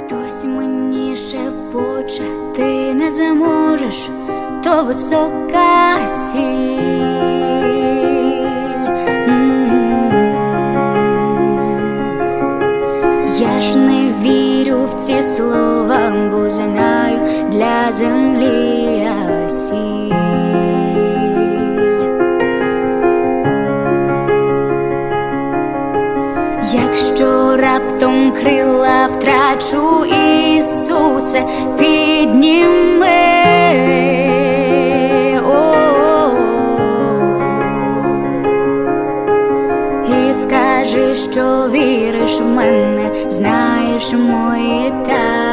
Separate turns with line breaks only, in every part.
Хтось мені шепоче, ти не зможеш, то висока ціль. Я ж не вірю в ці слова, бо знаю для землі я. Раптом крила втрачу, Ісусе, підніми. О, І скажи, що віриш в мене, знаєш мої таїни.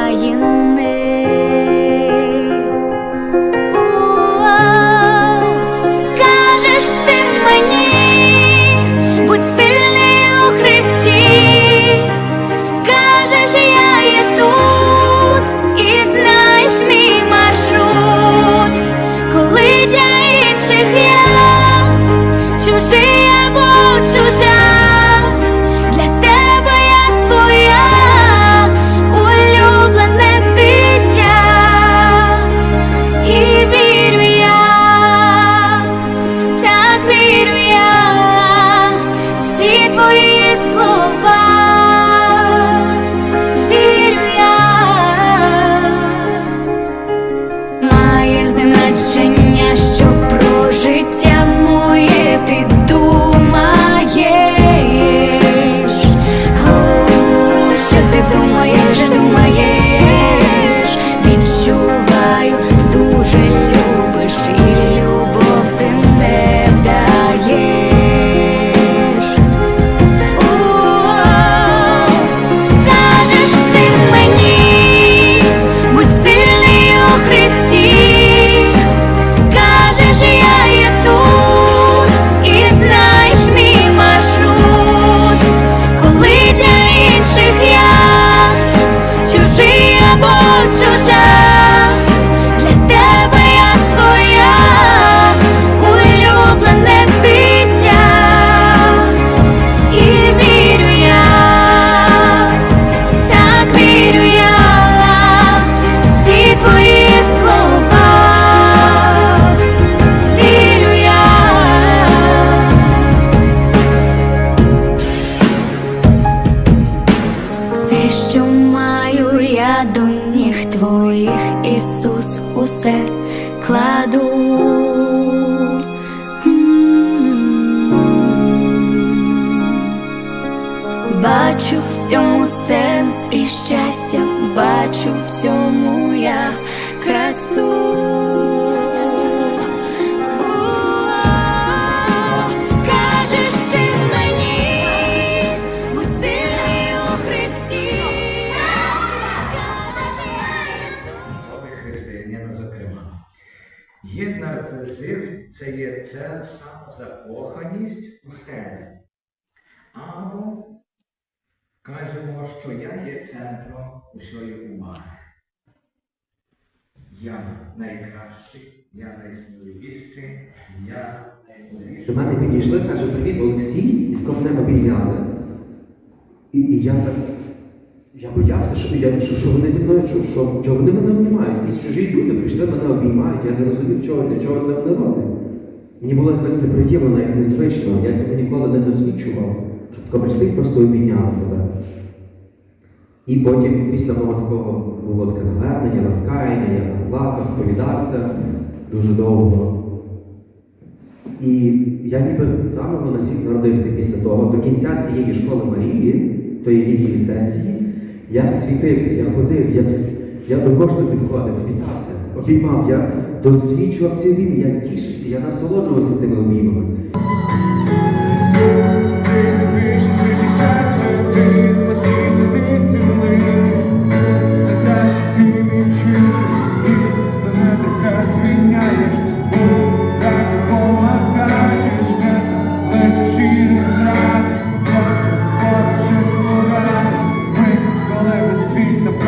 Усе кладу. Бачу в цьому сенс і щастя, бачу в цьому я красу. Є
нарцисизм, це є це самозакоханість у себе. Або кажемо, що я є центром усієї уваги. Я найкращий, я найсміливіший, я
До мене підійшли, каже, привіт, Олексій, і в мене обійняли. І, і я так, я боявся, що, я, що, що вони зі мною, що, що, що вони мене обнімають. Якісь чужі люди прийшли, мене обіймають, я не розумів, чого, для чого це вони роблять. Мені було якось неприємно, як незвично, я цього ніколи не досвідчував. Тако прийшли і просто обійняли тебе. І потім, після мого такого було таке навернення, розкаяння, я там плакав, сповідався дуже довго. І я ніби заново на світ народився після того. До кінця цієї школи Марії, тої літньої сесії, я світився, я ходив, я, я до кожного підходив, вітався, обіймав, я досвідчував ці обійми, я тішився, я насолоджувався тими обіймами.
Ти ти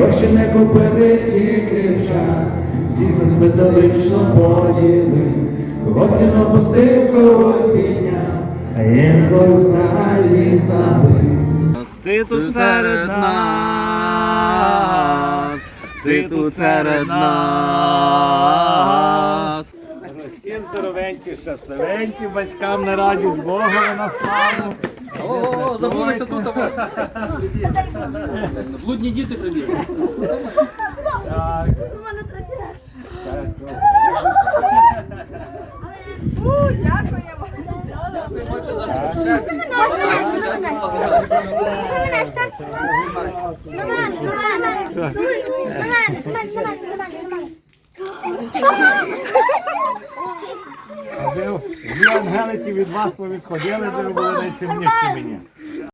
гроші не купити тільки час, всі нас металично поділи, когось він опустив, когось підняв, а інколи взагалі забив.
Ти тут серед нас, ти тут серед нас. Рості здоровенькі, щасливенькі, батькам не радять Бога на славу.
О, забулися тут. Блудні діти прибігли.
А ви, ви ангелики від вас повідходили, де ви були найчимніші мені.